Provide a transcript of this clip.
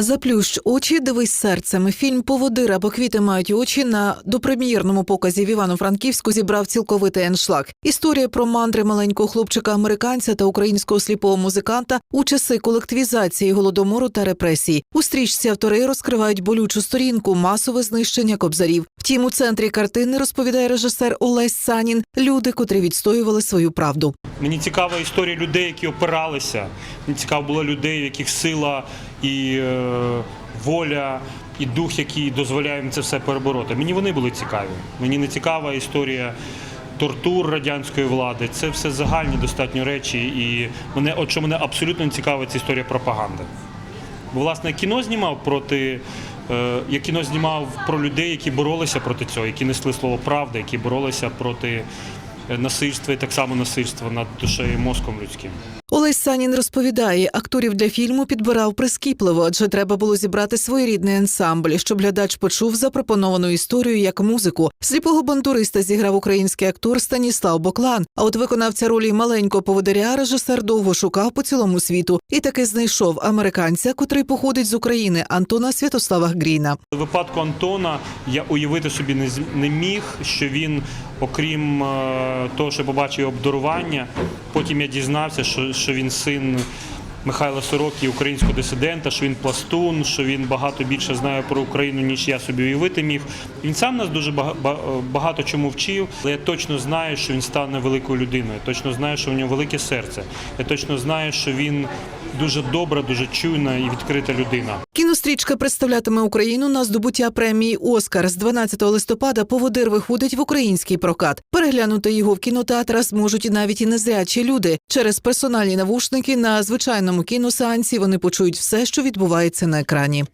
Заплющ очі, дивись серцем. Фільм Поводир або квіти мають очі на допрем'єрному показі в Івано-Франківську зібрав цілковитий еншлаг. Історія про мандри маленького хлопчика американця та українського сліпого музиканта у часи колективізації голодомору та репресій. У стрічці автори розкривають болючу сторінку масове знищення кобзарів. Втім, у центрі картини розповідає режисер Олесь Санін. Люди, котрі відстоювали свою правду. Мені цікава історія людей, які опиралися. Мені цікаво було людей, в яких сила і е, воля, і дух, який дозволяє їм це все перебороти. Мені вони були цікаві. Мені не цікава історія тортур радянської влади. Це все загальні достатньо речі. І мене, от що мене абсолютно не цікавить, це історія пропаганди. Бо, власне, кіно знімав проти. е, Я кіно знімав про людей, які боролися проти цього, які несли слово правди, які боролися проти насильства і так само насильства над душею і мозком людським. Олесь Санін розповідає, акторів для фільму підбирав прискіпливо, адже треба було зібрати своєрідний ансамбль, щоб глядач почув запропоновану історію як музику. Сліпого бандуриста зіграв український актор Станіслав Боклан. А от виконавця ролі маленького поводиря режисер довго шукав по цілому світу і таки знайшов американця, котрий походить з України Антона Святослава Гріна. У випадку Антона я уявити собі не міг, що він, окрім е, того, що побачив обдарування, потім я дізнався, що, що він син Михайла Сороки, українського дисидента, що він пластун, що він багато більше знає про Україну, ніж я собі уявити міг. Він сам нас дуже бага- багато чому вчив, але я точно знаю, що він стане великою людиною. Я точно знаю, що в нього велике серце. Я точно знаю, що він дуже добра, дуже чуйна і відкрита людина. Кінострічка представлятиме Україну на здобуття премії Оскар. З 12 листопада поводир виходить в український прокат. Переглянути його в кінотеатрах зможуть навіть і незрячі люди. Через персональні навушники на звичайному кіносеансі вони почують все, що відбувається на екрані.